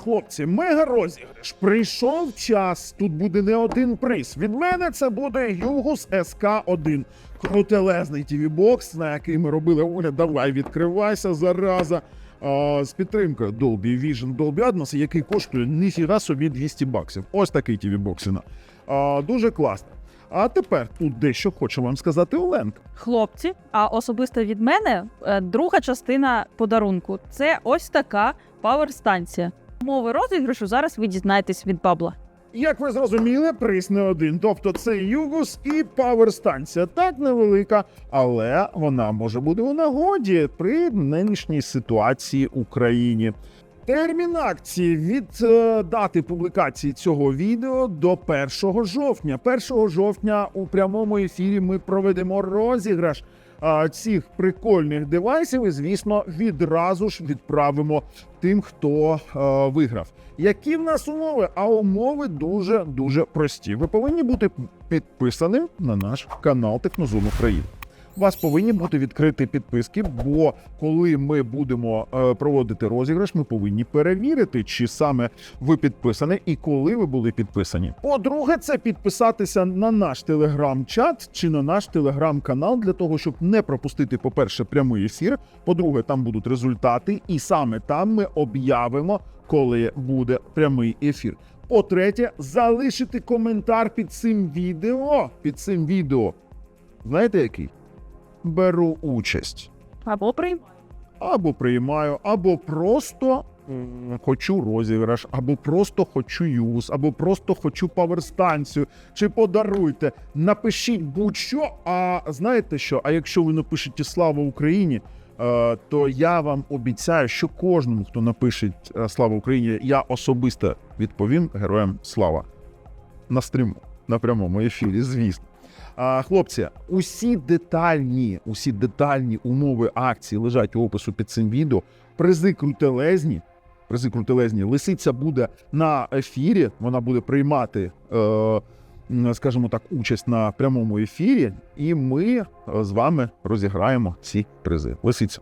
хлопці, мега розіграш. Прийшов час. Тут буде не один приз. Від мене це буде Югус СК1. Крутелезний TV-бокс, на який ми робили огляд. Давай відкривайся, зараза. А, з підтримкою Dolby Vision Dolby Atmos, який коштує ніфіга собі 200 баксів. Ось такий TV-боксина. А, дуже класно. А тепер тут дещо хочу вам сказати Оленка. Хлопці, а особисто від мене е, друга частина подарунку це ось така пауер-станція. Умови розіграшу зараз ви дізнаєтесь від бабла. Як ви зрозуміли, приз не один. Тобто це Югус і паверстанція. Так невелика, але вона може бути у нагоді при нинішній ситуації в Україні. Термін акції від е, дати публікації цього відео до 1 жовтня. 1 жовтня у прямому ефірі ми проведемо розіграш а, цих прикольних девайсів. І, звісно, відразу ж відправимо тим, хто а, виграв. Які в нас умови? А умови дуже дуже прості. Ви повинні бути підписаним на наш канал Технозум України. Вас повинні бути відкриті підписки, бо коли ми будемо е, проводити розіграш, ми повинні перевірити, чи саме ви підписані і коли ви були підписані. По-друге, це підписатися на наш телеграм-чат чи на наш телеграм-канал для того, щоб не пропустити, по-перше, прямий ефір. По-друге, там будуть результати, і саме там ми об'явимо, коли буде прямий ефір. По-третє, залишити коментар під цим відео. Під цим відео. Знаєте який? Беру участь. Або приймаю. Або приймаю, або просто хочу розіграш, або просто хочу юз, або просто хочу паверстанцію. Чи подаруйте. Напишіть будь-що. А знаєте що? А якщо ви напишете Слава Україні, е, то я вам обіцяю, що кожному, хто напише е, Слава Україні, я особисто відповім героям слава на стріму, на прямому ефірі, звісно. А, хлопці, усі детальні, усі детальні умови акції лежать у опису під цим відео. Призи крутелезні. Призи крутелезні. Лисиця буде на ефірі. Вона буде приймати, е, скажімо так, участь на прямому ефірі, і ми е, з вами розіграємо ці призи. Лисиця.